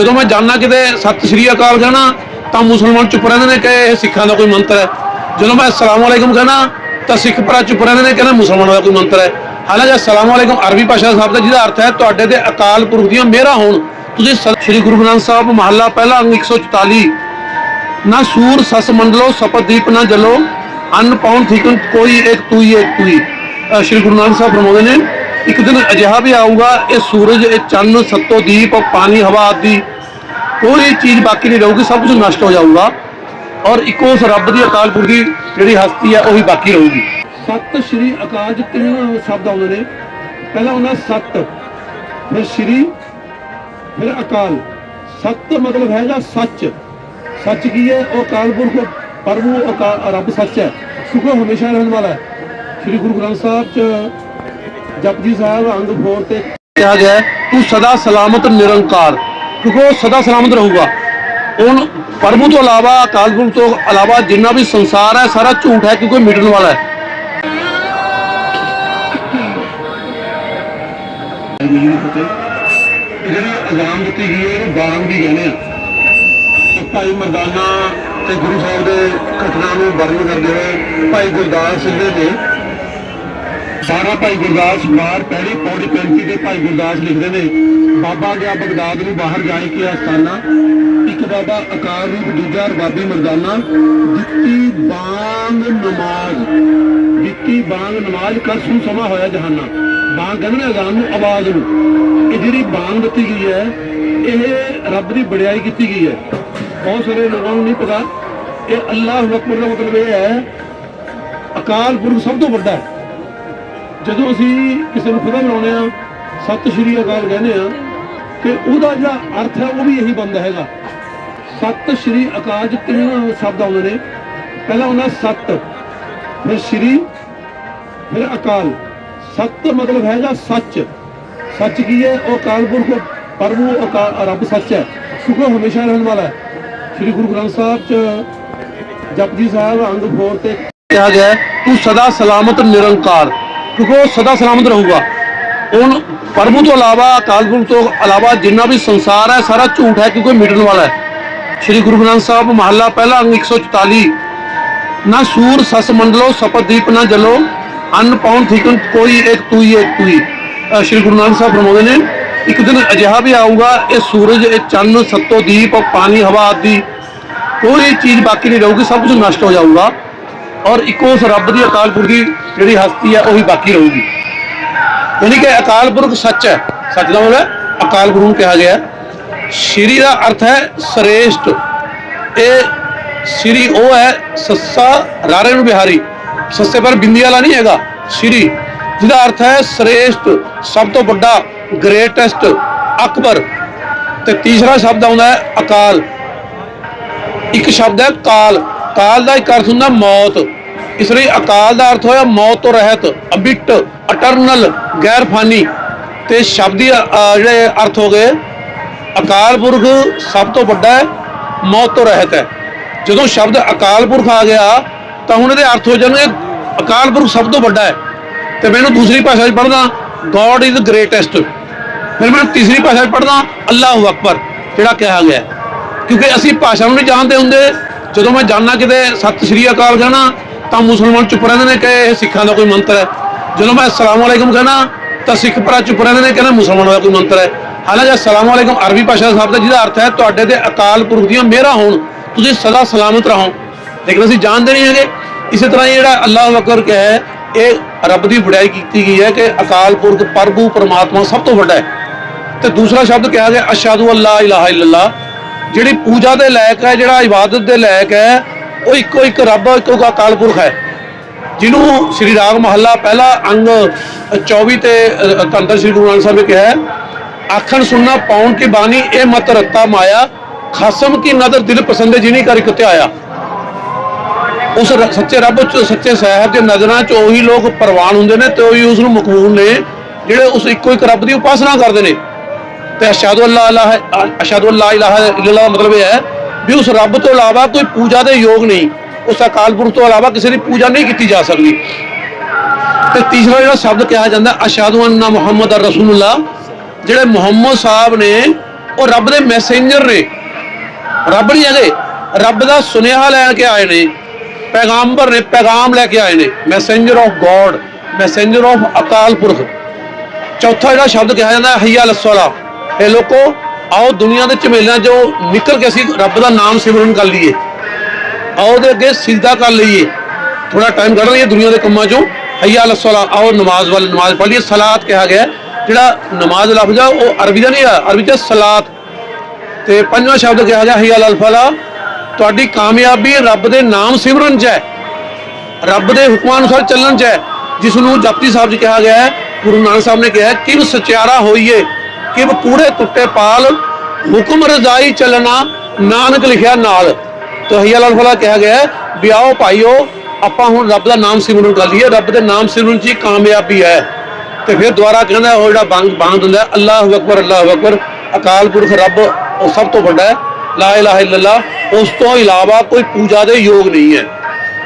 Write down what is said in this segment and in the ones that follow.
ਜਦੋਂ ਮੈਂ ਜਾਣਨਾ ਕਿਤੇ ਸਤਿ ਸ਼੍ਰੀ ਅਕਾਲ ਕਹਿਣਾ, ਤਾਂ ਮੁਸਲਮਾਨ ਚੁੱਪ ਰਹਿੰਦੇ ਨੇ ਕਿ ਇਹ ਸਿੱਖਾਂ ਦਾ ਕੋਈ ਮੰਤਰ ਹੈ। ਜਦੋਂ ਮੈਂ ਅਸਲਾਮ ਵਾਲੇਕੁਮ ਕਹਿਣਾ, ਤਾਂ ਸਿੱਖ ਭਰਾ ਚੁੱਪ ਰਹਿੰਦੇ ਨੇ ਕਹਿੰਦਾ ਮੁਸਲਮਾਨਾਂ ਦਾ ਕੋਈ ਮੰਤਰ ਹੈ। ਹਾਲਾਂਕਿ ਅਸਲਾਮ ਵਾਲੇਕੁਮ ਅਰਬੀ ਭਾਸ਼ਾ ਸ਼ਬਦ ਹੈ ਜਿਹਦਾ ਅਰਥ ਹੈ ਤੁਹਾਡੇ ਤੇ ਅਕਾਲ ਪੁਰਖ ਦੀਆਂ ਮਿਹਰਾਂ ਹੋਣ। ਤੁਸੀਂ ਸ਼੍ਰੀ ਗੁਰੂ ਗ੍ਰੰਥ ਸਾਹਿਬ ਮਹੱਲਾ ਪਹਿਲਾ ਅੰਗ 144 ਨਾ ਸੂਰ, ਸਸ ਮੰਡਲੋ, ਸਪਤ ਦੀਪ ਨਾ ਜਲੋ, ਅੰਨ ਪਾਉਣ ਠੀਕਨ ਕੋਈ ਇੱਕ ਤੂੰ ਇੱਕ ਤੂੰ ਸ਼੍ਰੀ ਗੁਰੂ ਨਾਨਕ ਸਾਹਿਬ ਫਰਮਾਉਂਦੇ ਨੇ ਇੱਕ ਦਿਨ ਅਜਿਹਾ ਵੀ ਆਊਗਾ, ਇਹ ਸੂਰਜ, ਇਹ ਚੰਨ, ਸੱਤੋ ਦੀਪ ਪਾਣੀ, ਹਵਾ ਆਦਿ, ਕੋਈ ਚੀਜ਼ ਬਾਕੀ ਨਹੀਂ ਰਹੂਗੀ, ਸਭ ਕੁਝ ਨਸ਼ਟ ਹੋ ਜਾਊਗਾ। ਔਰ ਇੱਕੋ ਉਸ ਰੱਬ ਦੀ ਅਕਾਲ ਪੁਰਖ ਦੀ ਜਿਹੜੀ ਹਸਤੀ ਹੈ, ਉਹੀ ਬਾਕੀ ਰਹੂਗੀ। ਸਤਿ ਸ਼੍ਰੀ ਅਕਾਲ ਚ ਤਿੰਨ ਸ਼ਬਦ ਆਉਂਦੇ ਨੇ। ਪਹਿਲਾਂ ਹੁੰਦਾ ਸਤ, ਫਿਰ ਸ਼੍ਰੀ, ਫਿਰ ਅਕਾਲ। ਸਤ ਮਤਲਬ ਹੈਗਾ ਸੱਚ? ਸੱਚ ਕੀ ਹੈ? ਉਹ ਅਕਾਲ ਪੁਰਖ ਪ੍ਰਭੂ ਅਕਾ- ਰੱਬ ਸੱਚ ਹੈ। ਸੁਖ ਹਮੇਸ਼ਾ ਰਹਿਣ ਵਾਲਾ ਹੈ। ਸ੍ਰੀ ਗੁਰੂ ਗ੍ਰੰਥ ਸਾਹਿਬ ਚ ਜਪਜੀ ਸਾਹਿਬ ਅੰਗ 4 ਤੇ ਕਿਹਾ ਗਿਆ ਤੂੰ ਸਦਾ ਸਲਾਮਤ ਨਿਰੰਕਾਰ। ਕਿਉਂਕਿ ਉਹ ਸਦਾ ਸਲਾਮਤ ਰਹੂਗਾ। ਉਹਨ ਪ੍ਰਭੂ ਤੋਂ ਇਲਾਵਾ ਅਕਾਲ ਪੁਰਖ ਤੋਂ ਇਲਾਵਾ ਜਿੰਨਾ ਵੀ ਸੰਸਾਰ ਹੈ ਸਾਰਾ ਝੂਠ ਹੈ ਕਿਉਂਕਿ ਮਿਟਣ ਵਾਲਾ ਹੈ। ਜਿਹੜੀ ਅਜ਼ਾਮ ਦਿੱਤੀ ਗਈ ਹੈ ਇਹਨੂੰ ਬਾਗ ਵੀ ਕਹਿੰਦੇ ਆ। ਤੇ ਭਾਈ ਮਰਦਾਨਾ ਤੇ ਗੁਰੂ ਸਾਹਿਬ ਦੇ ਘਟਨਾ ਨੂੰ ਵਰਣਨ ਕਰਦੇ ਹੋਏ ਭਾਈ ਗੁਰਦਾਸ ਸਿੰਘ ਨੇ ਸਾਰਾ ਭਾਈ ਗੁਰਦਾਸ ਬਾਹਰ ਪਹਿਲੀ ਪੌੜੀ 35 ਦੇ ਭਾਈ ਗੁਰਦਾਸ ਲਿਖਦੇ ਨੇ, ਬਾਬਾ ਗਿਆ ਬਗਦਾਦ ਨੂੰ ਬਾਹਰ ਜਾਏ ਕੇ ਆਸਤਾਨਾ, ਇੱਕ ਬਾਬਾ ਅਕਾਲ ਰੂਪ, ਦੂਜਾ ਰਬਾਬੀ ਮਰਦਾਨਾ, ਦਿੱਤੀ ਬਾਂਗ ਨਮਾਜ਼, ਦਿੱਤੀ ਬਾਂਗ ਨਮਾਜ਼ ਕਰ ਸੂ ਸਮਾਂ ਹੋਇਆ ਜਹਾਨਾ। ਬਾਂਗ ਕਹਿੰਦੇ ਨੇ ਅਜ਼ਾਨ ਨੂੰ ਆਵਾਜ਼ ਨੂੰ। ਇਹ ਜਿਹੜੀ ਬਾਂਗ ਦਿੱਤੀ ਗਈ ਹੈ, ਇਹ ਰੱਬ ਦੀ ਬੜਿਆਈ ਕੀਤੀ ਗਈ ਹੈ। ਬਹੁਤ ਸਾਰੇ ਲੋਕਾਂ ਨੂੰ ਨਹੀਂ ਪਤਾ, ਇਹ ਅੱਲਾਹੁ ਅਕਬਰ ਦਾ ਮਤਲਬ ਇਹ ਹੈ, ਅਕਾਲ ਪੁਰਖ ਸਭ ਤੋਂ ਵੱਡਾ ਹੈ। ਜਦੋਂ ਅਸੀਂ ਕਿਸੇ ਨੂੰ ਖੁਦਾ ਬਣਾਉਂਦੇ ਆ ਸਤਿ ਸ਼੍ਰੀ ਅਕਾਲ ਕਹਿੰਦੇ ਆ ਤੇ ਉਹਦਾ ਜਿਹੜਾ ਅਰਥ ਹੈ ਉਹ ਵੀ ਇਹੀ ਬਣਦਾ ਹੈਗਾ। ਸਤਿ ਸ਼੍ਰੀ ਅਕਾਲ ਚ ਤਿੰਨ ਸ਼ਬਦ ਆਉਂਦੇ ਨੇ। ਪਹਿਲਾਂ ਹੁੰਦਾ ਸਤ, ਫਿਰ ਸ਼੍ਰੀ, ਫਿਰ ਅਕਾਲ। ਸਤ ਮਤਲਬ ਹੈਗਾ ਸੱਚ? ਸੱਚ ਕੀ ਹੈ? ਉਹ ਅਕਾਲ ਪੁਰਖ ਪ੍ਰਭੂ ਅਕਾਲ, ਰੱਬ ਸੱਚ ਹੈ। ਕਿਉਂਕਿ ਹਮੇਸ਼ਾ ਰਹਿਣ ਵਾਲਾ ਹੈ। ਸ੍ਰੀ ਗੁਰੂ ਗ੍ਰੰਥ ਸਾਹਿਬ ਚ ਜਪਜੀ ਸਾਹਿਬ ਅੰਗ 4 ਤੇ ਕਿਹਾ ਗਿਆ ਤੂੰ ਸਦਾ ਸਲਾਮਤ, ਨਿਰੰਕਾਰ। ਕਿਉਂਕਿ ਉਹ ਸਦਾ ਸਲਾਮਤ ਰਹੂਗਾ। ਉਹਨ ਪ੍ਰਭੂ ਤੋਂ ਇਲਾਵਾ ਅਕਾਲ ਪੁਰਖ ਤੋਂ ਇਲਾਵਾ ਜਿੰਨਾ ਵੀ ਸੰਸਾਰ ਹੈ, ਸਾਰਾ ਝੂਠ ਹੈ ਕਿਉਂਕਿ ਉਹ ਮਿਟਣ ਵਾਲਾ ਹੈ। ਸ਼੍ਰੀ ਗੁਰੂ ਗ੍ਰੰਥ ਸਾਹਿਬ ਮਹੱਲਾ ਪਹਿਲਾ ਅੰਗ 144 ਨਾ ਸੂਰ ਸਸ ਮੰਡਲੋ, ਸਪਤ ਦੀਪ ਨਾ ਜਲੋ, ਅੰਨ ਪਾਉਣ ਠੀਕਨ ਕੋਈ ਇੱਕ ਤੂੰ ਹੀ, ਇੱਕ ਤੂੰ ਹੀ। ਅਹ ਸ਼੍ਰੀ ਗੁਰੂ ਨਾਨਕ ਸਾਹਿਬ ਫਰਮਾਉਂਦੇ ਨੇ, ਇੱਕ ਦਿਨ ਅਜਿਹਾ ਵੀ ਆਊਗਾ, ਇਹ ਸੂਰਜ, ਇਹ ਚੰਨ, ਸੱਤੋ ਦੀਪ ਔਰ ਪਾਣੀ, ਹਵਾ ਆਦਿ, ਕੋਈ ਚੀਜ਼ ਬਾਕੀ ਨਹੀਂ ਰਹੂਗੀ, ਸਭ ਕੁਝ ਨਸ਼ਟ ਹੋ ਜਾਊਗਾ। ਔਰ ਇੱਕੋ ਉਸ ਰੱਬ ਦੀ ਅਕਾਲ ਪੁਰਖ ਦੀ ਜਿਹੜੀ ਹਸਤੀ ਹੈ ਉਹੀ ਬਾਕੀ ਰਹੂਗੀ। ਯਾਨੀ ਕਿ ਅਕਾਲ ਪੁਰਖ ਸੱਚ ਹੈ। ਸੱਚ ਦਾ ਮਤਲਬ ਅਕਾਲ ਪੁਰਖ ਨੂੰ ਕਿਹਾ ਗਿਆ ਸ਼੍ਰੀ ਦਾ ਅਰਥ ਹੈ ਸ੍ਰੇਸ਼ਟ। ਇਹ ਸ਼੍ਰੀ ਉਹ ਹੈ ਸੱਸਾ ਰਾਰੇ ਨੂੰ ਬਿਹਾਰੀ। ਸੱਸੇ ਪਰ ਬਿੰਦੀ ਵਾਲਾ ਨਹੀਂ ਹੈਗਾ, ਸ਼੍ਰੀ। ਜਿਹਦਾ ਅਰਥ ਹੈ ਸ੍ਰੇਸ਼ਟ, ਸਭ ਤੋਂ ਵੱਡਾ, ਗ੍ਰੇਟੈਸਟ, ਅਕਬਰ। ਤੇ ਤੀਸਰਾ ਸ਼ਬਦ ਆਉਂਦਾ ਹੈ ਅਕਾਲ। ਇੱਕ ਸ਼ਬਦ ਹੈ ਕਾਲ। ਅਕਾਲ ਦਾ ਇੱਕ ਅਰਥ ਹੁੰਦਾ ਮੌਤ। ਇਸ ਲਈ ਅਕਾਲ ਦਾ ਅਰਥ ਹੋਇਆ ਮੌਤ ਤੋਂ ਰਹਿਤ ਅਬਿਟ ਅਟਰਨਲ ਗੈਰ ਫਾਨੀ ਤੇ ਸ਼ਬਦੀ ਅ, ਜਿਹੜੇ ਅਰਥ ਹੋ ਗਏ ਅਕਾਲ ਪੁਰਖ ਸਭ ਤੋਂ ਵੱਡਾ ਹੈ ਮੌਤ ਤੋਂ ਰਹਿਤ ਹੈ। ਜਦੋਂ ਸ਼ਬਦ ਅਕਾਲ ਪੁਰਖ ਆ ਗਿਆ ਤਾਂ ਹੁਣ ਇਹਦੇ ਅਰਥ ਹੋ ਜਾਣਗੇ ਅਕਾਲ ਪੁਰਖ ਸਭ ਤੋਂ ਵੱਡਾ ਹੈ। ਤੇ ਮੈਨੂੰ ਦੂਸਰੀ ਭਾਸ਼ਾ 'ਚ ਪੜ੍ਹਦਾ ਗੋਡ ਇਜ਼ ਗ੍ਰੇਟੈਸਟ ਫਿਰ ਮੈਂ ਤੀਸਰੀ ਭਾਸ਼ਾ 'ਚ ਪੜ੍ਹਦਾ ਅੱਲਾਹੁ ਅਕਬਰ ਜਿਹੜਾ ਕਿਹਾ ਗਿਆ ਕਿਉਂਕਿ ਅਸੀਂ ਭਾਸ਼ਾ ਨੂੰ ਨਹੀਂ ਜਾਣਦੇ ਹੁੰਦੇ ਜਦੋਂ ਮੈਂ ਜਾਣਨਾ ਕਿਤੇ ਸਤਿ ਸ਼੍ਰੀ ਅਕਾਲ ਕਹਿਣਾ, ਤਾਂ ਮੁਸਲਮਾਨ ਚੁੱਪ ਰਹਿੰਦੇ ਨੇ ਕਿ ਇਹ ਸਿੱਖਾਂ ਦਾ ਕੋਈ ਮੰਤਰ ਹੈ। ਜਦੋਂ ਮੈਂ ਅਸਲਾਮ ਵਾਲੇਕੁਮ ਕਹਿਣਾ, ਤਾਂ ਸਿੱਖ ਭਰਾ ਚੁੱਪ ਰਹਿੰਦੇ ਨੇ ਕਹਿੰਦਾ ਮੁਸਲਮਾਨਾਂ ਦਾ ਕੋਈ ਮੰਤਰ ਹੈ। ਹਾਲਾਂਕਿ ਅਸਲਾਮ ਵਾਲੇਕੁਮ ਅਰਬੀ ਭਾਸ਼ਾ ਦਾ ਸ਼ਬਦ ਹੈ, ਜਿਹਦਾ ਅਰਥ ਹੈ ਤੁਹਾਡੇ ਤੇ ਅਕਾਲ ਪੁਰਖ ਦੀਆਂ ਮਿਹਰਾਂ ਹੋਣ, ਤੁਸੀਂ ਸਦਾ ਸਲਾਮਤ ਰਹੋ। ਲੇਕਿਨ ਅਸੀਂ ਜਾਣਦੇ ਨਹੀਂ ਹੈਗੇ। ਇਸੇ ਤਰ੍ਹਾਂ ਹੀ ਜਿਹੜਾ ਅੱਲਾਹੁ ਅਕਬਰ ਕਿਹਾ ਹੈ, ਇਹ ਰੱਬ ਦੀ ਵਡਿਆਈ ਕੀਤੀ ਗਈ ਹੈ ਕਿ ਅਕਾਲ ਪੁਰਖ, ਪ੍ਰਭੂ, ਪਰਮਾਤਮਾ ਸਭ ਤੋਂ ਵੱਡਾ ਹੈ। ਤੇ ਦੂਸਰਾ ਸ਼ਬਦ ਕਿਹਾ ਗਿਆ, ਅਸ਼ਹਦੁ ਅੱਲਾ ਇਲਾਹਾ ਇਲੱਲਾ ਜਿਹੜੀ ਪੂਜਾ ਦੇ ਲਾਇਕ ਹੈ ਜਿਹੜਾ ਇਬਾਦਤ ਦੇ ਲਾਇਕ ਹੈ ਉਹ ਇੱਕੋ ਇੱਕ ਰੱਬ ਇੱਕੋ ਇੱਕ ਅਕਾਲ ਪੁਰਖ ਹੈ। ਜਿਹਨੂੰ ਸ੍ਰੀ ਰਾਗ ਮਹੱਲਾ ਪਹਿਲਾ ਅੰਗ 24 ਤੇ ਅ, ਧੰਦਰ ਸ੍ਰੀ ਗੁਰੂ ਨਾਨਕ ਸਾਹਿਬ ਨੇ ਕਿਹਾ ਆਖਣ ਸੁਣਨਾ ਪਾਉਣ ਕੀ ਬਾਣੀ ਇਹ ਮਤ ਰੱਤਾ ਮਾਇਆ ਖਸਮ ਕੀ ਨਦਰ ਦਿਲ ਪਸੰਦ ਜਿਨੀ ਕਰ ਇਕ ਆਇਆ ਉਸ ਸੱਚੇ ਰੱਬ ਚ ਸੱਚੇ ਸਾਹਿਬ ਦੇ ਨਜ਼ਰਾਂ ਚ ਉਹੀ ਲੋਕ ਪ੍ਰਵਾਨ ਹੁੰਦੇ ਨੇ ਤੇ ਉਹੀ ਉਸ ਨੂੰ ਮਕਬੂਲ ਨੇ ਜਿਹੜੇ ਉਸ ਇੱਕੋ ਇੱਕ ਰੱਬ ਦੀ ਉਪਾਸਨਾ ਕਰਦੇ ਨੇ। ਤੇ ਅਸ਼ਹਦੁ ਅੱਲਾ ਇਲਾਹਾ, ਅਸ਼ਹਦੁ ਅੱਲਾ ਇਲਾਹਾ ਇਲੱਲਾ ਮਤਲਬ ਇਹ ਹੈ ਵੀ ਉਸ ਰੱਬ ਤੋਂ ਇਲਾਵਾ ਕੋਈ ਪੂਜਾ ਦੇ ਯੋਗ ਨਹੀਂ। ਉਸ ਅਕਾਲ ਪੁਰਖ ਤੋਂ ਇਲਾਵਾ ਕਿਸੇ ਦੀ ਪੂਜਾ ਨਹੀਂ ਕੀਤੀ ਜਾ ਸਕਦੀ। ਤੇ ਤੀਸਰਾ ਜਿਹੜਾ ਸ਼ਬਦ ਕਿਹਾ ਜਾਂਦਾ, ਅਸ਼ਹਦੁ ਅੰਨਾ ਮੁਹੰਮਦ ਰਸੂਲullah ਜਿਹੜੇ ਮੁਹੰਮਦ ਸਾਹਿਬ ਨੇ, ਉਹ ਰੱਬ ਦੇ ਮੈਸੇਂਜਰ ਨੇ। ਰੱਬ ਨਹੀਂ ਹੈਗੇ, ਰੱਬ ਦਾ ਸੁਨੇਹਾ ਲੈ ਕੇ ਆਏ ਨੇ ਪੈਗਾਮਬਰ ਨੇ ਪੈਗਾਮ ਲੈ ਕੇ ਆਏ ਨੇ messenger of God messenger of Akal Purakh. ਚੌਥਾ ਜਿਹੜਾ ਸ਼ਬਦ ਕਿਹਾ ਜਾਂਦਾ ਹੈ ਹਯਾ ਲਸਲਾ ਇਹ ਲੋਕੋ ਆਓ ਦੁਨੀਆ ਦੇ ਝਮੇਲਿਆਂ ਚੋਂ ਨਿਕਲ ਕੇ ਅਸੀਂ ਰੱਬ ਦਾ ਨਾਮ ਸਿਮਰਨ ਕਰ ਲਈਏ। ਆਓ ਦੇ ਅੱਗੇ ਸਿਜਦਾ ਕਰ ਲਈਏ। ਥੋੜਾ ਟਾਈਮ ਕੱਢ ਲਈਏ ਦੁਨੀਆ ਦੇ ਕੰਮਾਂ ਚੋਂ। ਹਯਾ ਲਸਲਾ ਆਓ ਨਮਾਜ਼ ਵੱਲ ਨਮਾਜ਼ ਪੜ੍ਹ ਲਈਏ ਸਲਾਤ ਕਿਹਾ ਗਿਆ ਜਿਹੜਾ ਨਮਾਜ਼ ਲਫ਼ਜ਼ ਆ ਉਹ ਅਰਬੀ ਦਾ ਨਹੀਂ ਆ ਅਰਬੀ ਚ ਸਲਾਤ। ਤੇ ਪੰਜਵਾਂ ਸ਼ਬਦ ਕਿਹਾ ਗਿਆ ਹਯਾ ਅਲ ਤੁਹਾਡੀ ਕਾਮਯਾਬੀ ਰੱਬ ਦੇ ਨਾਮ ਸਿਮਰਨ ਚ ਹੈ। ਰੱਬ ਦੇ ਹੁਕਮਾਂ ਅਨੁਸਾਰ ਚੱਲਣ ਚ ਹੈ। ਜਿਸ ਨੂੰ ਜਪਜੀ ਸਾਹਿਬ ਜੀ ਕਿਹਾ ਗਿਆ ਹੈ ਗੁਰੂ ਨਾਨਕ ਸਾਹਿਬ ਨੇ ਕਿਹਾ ਹੈ, ਸਚਿਆਰਾ ਹੋਈਏ। ਕਿ ਪੂਰੇ ਟੁੱਟੇ ਪਾਲ ਹੁਕਮ ਰਜ਼ਾਈ ਚੱਲਣਾ। ਨਾਨਕ ਲਿਖਿਆ ਨਾਲ। ਤੋ ਲਾਲ ਫਲਾ ਕਿਹਾ ਗਿਆ ਵੀ ਆਓ ਭਾਈਓ ਆਪਾਂ ਹੁਣ ਰੱਬ ਦਾ ਨਾਮ ਸਿਮਰਨ ਕਰ ਲਈਏ। ਰੱਬ ਦੇ ਨਾਮ ਸਿਮਰਨ ਚ ਹੀ ਕਾਮਯਾਬੀ ਹੈ। ਤੇ ਫਿਰ ਦੁਬਾਰਾ ਕਹਿੰਦਾ ਉਹ ਜਿਹੜਾ ਬੰਦ ਬੰਦ ਹੁੰਦਾ ਹੈ, ਅੱਲਾਹੁ ਅਕਬਰ ਅੱਲਾਹੁ ਅਕਬਰ ਅਕਾਲ ਪੁਰਖ ਰੱਬ ਉਹ ਸਭ ਤੋਂ ਵੱਡਾ ਹੈ। ਲਾ ਇਲਾਹਾ ਇਲੱਲਾ ਉਸ ਤੋਂ ਇਲਾਵਾ ਕੋਈ ਪੂਜਾ ਦੇ ਯੋਗ ਨਹੀਂ ਹੈ।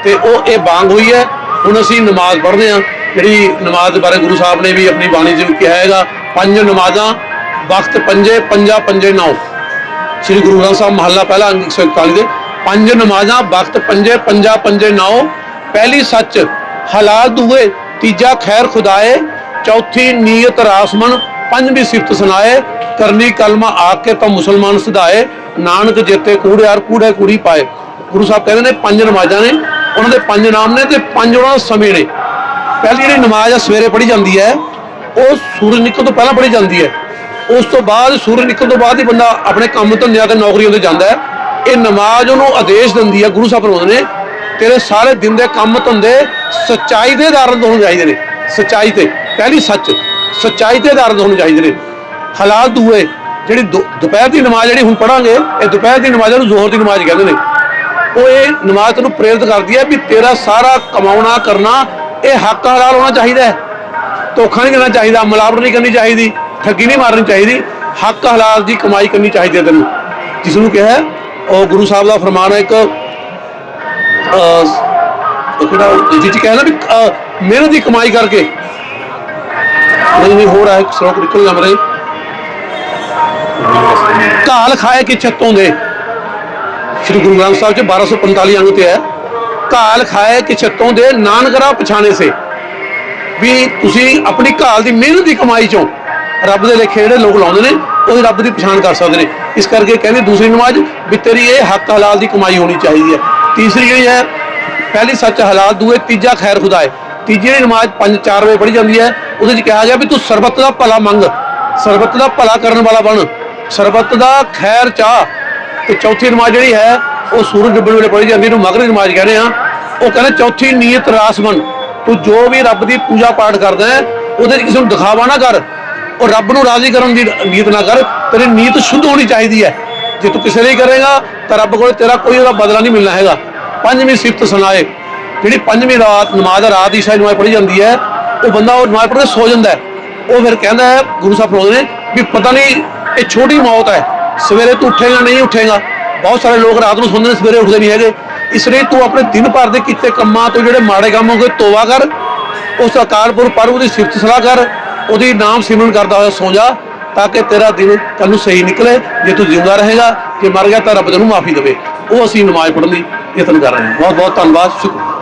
ਤੇ ਉਹ ਇਹ ਬਾਂਗ ਹੋਈ ਹੈ। ਹੁਣ ਅਸੀਂ ਨਮਾਜ਼ ਪੜ੍ਹਦੇ ਹਾਂ। ਜਿਹੜੀ ਨਮਾਜ਼ ਬਾਰੇ ਗੁਰੂ ਸਾਹਿਬ ਨੇ ਵੀ ਆਪਣੀ ਬਾਣੀ 'ਚ ਵੀ ਕਿਹਾ ਹੈਗਾ ਪੰਜ ਨਮਾਜ਼ਾਂ ਵਕਤ ਪੰਜੇ, ਪੰਜਾ, ਪੰਜੇ, ਨੌ। ਸ੍ਰੀ ਗੁਰੂ ਗ੍ਰੰਥ ਸਾਹਿਬ ਮਹੱਲਾ ਪਹਿਲਾ ਅੰਗ 141 ਦੇ ਪੰਜ ਨਮਾਜ਼ਾਂ, ਵਕਤ ਪੰਜੇ, ਪੰਜਾ, ਪੰਜੇ, ਨੌ। ਪਹਿਲੀ ਸੱਚ, ਹਲਾਲ ਦੂਏ, ਤੀਜਾ ਖੈਰ ਖੁਦਾਏ, ਚੌਥੀ ਨੀਅਤ ਰਾਸਮਨ, ਪੰਜਵੀਂ ਸਿਫਤ ਸੁਣਾਏ ਕਰਨੀ ਕਲਮਾ ਆ ਕੇ ਤਾਂ ਮੁਸਲਮਾਨ ਸਿਧਾਏ, ਨਾਨਕ ਜੇਤੇ ਕੂੜਿਆਰ ਕੂੜੇ ਕੂੜੀ ਪਾਏ। ਗੁਰੂ ਸਾਹਿਬ ਕਹਿੰਦੇ ਨੇ ਪੰਜ ਨਮਾਜ਼ਾਂ ਨੇ, ਉਹਨਾਂ ਦੇ ਪੰਜ ਨਾਮ ਨੇ ਤੇ ਪੰਜ ਉਹਨਾਂ ਸਮੇਂ ਨੇ। ਪਹਿਲੀ ਜਿਹੜੀ ਨਮਾਜ਼ ਆ, ਸਵੇਰੇ ਪੜ੍ਹੀ ਜਾਂਦੀ ਹੈ, ਉਹ ਸੂਰਜ ਨਿਕਲਣ ਤੋਂ ਪਹਿਲਾਂ ਪੜ੍ਹੀ ਜਾਂਦੀ ਹੈ। ਉਸ ਤੋਂ ਬਾਅਦ ਸੂਰਜ ਨਿਕਲਣ ਤੋਂ ਬਾਅਦ ਹੀ ਬੰਦਾ ਆਪਣੇ ਕੰਮ ਧੰਦਿਆਂ ਤੇ ਨੌਕਰੀਆਂ ਤੇ ਜਾਂਦਾ ਹੈ। ਇਹ ਨਮਾਜ਼ ਉਹਨੂੰ ਆਦੇਸ਼ ਦਿੰਦੀ ਹੈ, ਗੁਰੂ ਸਾਹਿਬ ਫਰਮਾਉਂਦੇ ਨੇ, ਤੇਰੇ ਸਾਰੇ ਦਿਨ ਦੇ ਕੰਮ ਧੰਦੇ ਸੱਚਾਈ ਦੇ ਆਧਾਰ ਹੋਣੇ ਚਾਹੀਦੇ ਨੇ। ਸੱਚਾਈ ਤੇ, ਪਹਿਲੀ ਸੱਚ, ਸੱਚਾਈ ਤੇ ਆਧਾਰ ਹੋਣੇ ਚਾਹੀਦੇ ਨੇ। ਹਾਲਾਤ ਦੂਏ, ਜਿਹੜੀ ਦੁ- ਦੁਪਹਿਰ ਦੀ ਨਮਾਜ਼ ਜਿਹੜੀ ਹੁਣ ਪੜਾਂਗੇ ਇਹ ਦੁਪਹਿਰ ਦੀ ਨਮਾਜ਼ ਨੂੰ ਜ਼ੋਹਰ ਦੀ ਨਮਾਜ਼ ਕਹਿੰਦੇ ਨੇ। ਉਹ ਇਹ ਨਮਾਜ਼ ਤੈਨੂੰ ਪ੍ਰੇਰਿਤ ਕਰਦੀ ਹੈ ਵੀ ਤੇਰਾ ਸਾਰਾ ਕਮਾਉਣਾ, ਕਰਨਾ, ਇਹ ਹੱਕ ਹਲਾਲ ਹੋਣਾ ਚਾਹੀਦਾ ਹੈ। ਧੋਖਾ ਨਹੀਂ ਕਰਨਾ ਚਾਹੀਦਾ, ਮਿਲਾਵਟ ਨਹੀਂ ਕਰਨੀ ਚਾਹੀਦੀ। ਠੱਗੀ ਨਹੀਂ ਮਾਰਨੀ ਚਾਹੀਦੀ। ਹੱਕ, ਹਲਾਲ ਦੀ ਕਮਾਈ ਕਰਨੀ ਚਾਹੀਦੀ ਹੈ ਤੈਨੂੰ। ਜਿਸ ਨੂੰ ਕਿਹਾ, ਉਹ ਗੁਰੂ ਸਾਹਿਬ ਦਾ ਫਰਮਾਨ ਹੈ ਇੱਕ ਕਿਹੜਾ ਜਿੱਥੇ ਕਹਿੰਦਾ ਵੀ ਮਿਹਨਤ ਦੀ ਕਮਾਈ ਕਰਕੇ। ਨਹੀਂ ਨਹੀਂ ਹੋ ਰਿਹਾ ਇੱਕ ਸਰੋਕ ਨਿਕਲ ਗਿਆ ਮਰੇ ਘਾਲ ਖਾਏ ਕਿ ਛੱਤੋਂ ਦੇ। ਸ਼੍ਰੀ ਗੁਰੂ ਗ੍ਰੰਥ ਸਾਹਿਬ ਚ 1245 ਅੰਗ ਤੇ ਹੈ। ਘਾਲ ਖਾਏ ਕਿ ਛੱਤੋਂ ਦੇ ਨਾਨਕਰਾ ਪਛਾਣੇ ਸੇ। ਵੀ ਤੁਸੀਂ ਆਪਣੀ ਘਾਲ ਦੀ ਮਿਹਨਤ ਦੀ ਕਮਾਈ ਚੋਂ ਰੱਬ ਦੇ ਲੇਖੇ ਜਿਹੜੇ ਲੋਕ ਲਾਉਂਦੇ ਨੇ ਉਹ ਰੱਬ ਦੀ ਪਛਾਣ ਕਰ ਸਕਦੇ ਨੇ। ਇਸ ਕਰਕੇ ਕਹਿੰਦੇ ਦੂਸਰੀ ਨਮਾਜ਼ ਵੀ ਤੇਰੀ ਇਹ ਹੱਕ ਹਲਾਲ ਦੀ ਕਮਾਈ ਹੋਣੀ ਚਾਹੀਦੀ ਹੈ। ਤੀਸਰੀ ਜਿਹੜੀ ਹੈ, ਪਹਿਲੀ ਸੱਚ ਹਲਾਲ, ਦੂਏ ਤੀਜਾ ਖੈਰ ਖੁਦਾਏ ਤੀਜੀ ਜਿਹੜੀ ਨਮਾਜ਼ 5-4 ਵਜੇ ਪੜ੍ਹੀ ਜਾਂਦੀ ਹੈ, ਉਹਦੇ 'ਚ ਕਿਹਾ ਗਿਆ ਵੀ ਤੂੰ ਸਰਬੱਤ ਦਾ ਭਲਾ ਮੰਗ, ਸਰਬੱਤ ਦਾ ਭਲਾ ਕਰਨ ਵਾਲਾ ਬਣ, ਸਰਬੱਤ ਦਾ ਖੈਰ ਚਾਹ। ਤੇ ਚੌਥੀ ਨਮਾਜ਼ ਜਿਹੜੀ ਹੈ, ਉਹ ਸੂਰਜ ਡੁੱਬਣ ਵੇਲੇ ਪੜ੍ਹੀ ਜਾਂਦੀ, ਇਹਨੂੰ ਮਗਰ ਨਮਾਜ਼ ਕਹਿੰਦੇ ਆ ਉਹ ਕਹਿੰਦੇ ਚੌਥੀ ਨੀਅਤ ਰਾਸ ਬਣ। ਤੂੰ ਜੋ ਵੀ ਰੱਬ ਦੀ ਪੂਜਾ ਪਾਠ ਕਰਦਾ ਹੈ, ਉਹਦੇ 'ਚ ਕਿਸੇ ਨੂੰ ਦਿਖਾਵਾ ਨਾ ਕਰ। ਉਹ ਰੱਬ ਨੂੰ ਰਾਜ਼ੀ ਕਰਨ ਦੀ ਨੀਤ ਨਾ ਕਰ, ਤੇਰੀ ਨੀਤ ਸ਼ੁੱਧ ਹੋਣੀ ਚਾਹੀਦੀ ਹੈ। ਜੇ ਤੂੰ ਕਿਸੇ ਲਈ ਕਰੇਗਾ, ਤਾਂ ਰੱਬ ਕੋਲ ਤੇਰਾ ਕੋਈ ਉਹਦਾ ਬਦਲਾ ਨਹੀਂ ਮਿਲਣਾ ਹੈਗਾ। ਪੰਜਵੀਂ ਸਿਫਤ ਸੁਣਾਏ। ਜਿਹੜੀ ਪੰਜਵੀਂ ਰਾਤ, ਨਮਾਜ਼ ਰਾਤ ਦੀ ਸ਼ਾਇਦ ਨਮਾਜ਼ ਪੜ੍ਹੀ ਜਾਂਦੀ ਹੈ, ਉਹ ਬੰਦਾ ਉਹ ਨਮਾਜ਼ ਪੜ੍ਹ ਕੇ ਸੋ ਜਾਂਦਾ ਉਹ ਫਿਰ ਕਹਿੰਦਾ ਹੈ, ਗੁਰੂ ਸਾਹਿਬ ਫਰਮਾਉਂਦੇ ਨੇ ਵੀ ਪਤਾ ਨਹੀਂ, ਇਹ ਛੋਟੀ ਮੌਤ ਹੈ। ਸਵੇਰੇ ਤੂੰ ਉੱਠੇਗਾ, ਨਹੀਂ ਉੱਠੇਗਾ। ਬਹੁਤ ਸਾਰੇ ਲੋਕ ਰਾਤ ਨੂੰ ਸੌਂਦੇ ਨੇ, ਸਵੇਰੇ ਉੱਠਦੇ ਨਹੀਂ ਹੈਗੇ। ਇਸ ਲਈ ਤੂੰ ਆਪਣੇ ਦਿਨ ਭਰ ਦੇ ਕੀਤੇ ਕੰਮਾਂ ਤੋਂ ਜਿਹੜੇ ਮਾੜੇ ਕੰਮ ਹੋ ਗਏ ਤੋਬਾ ਕਰ। ਉਸ ਅਕਾਲਪੁਰ ਪਰਬ ਦੀ ਸਿਫਤ ਸਲਾਹ ਕਰ। ਉਹਦੀ ਨਾਮ ਸਿਮਰਨ ਕਰਦਾ ਹੋਇਆ ਸੌਂ ਜਾ, ਤਾਂ ਕਿ ਤੇਰਾ ਦਿਨ ਕੱਲ ਨੂੰ ਸਹੀ ਨਿਕਲੇ। ਜੇ ਤੂੰ ਜਿਉਂਦਾ ਰਹੇਗਾ, ਜੇ ਮਰ ਗਿਆ ਤਾਂ ਰੱਬ ਤੈਨੂੰ ਮਾਫੀ ਦੇਵੇ। ਉਹ ਅਸੀਂ ਨਮਾਜ਼ ਪੜ੍ਹਨ ਦੀ ਯਤਨ ਕਰ ਰਹੇ ਹਾਂ। ਬਹੁਤ ਬਹੁਤ ਧੰਨਵਾਦ, ਸ਼ੁਕਰ।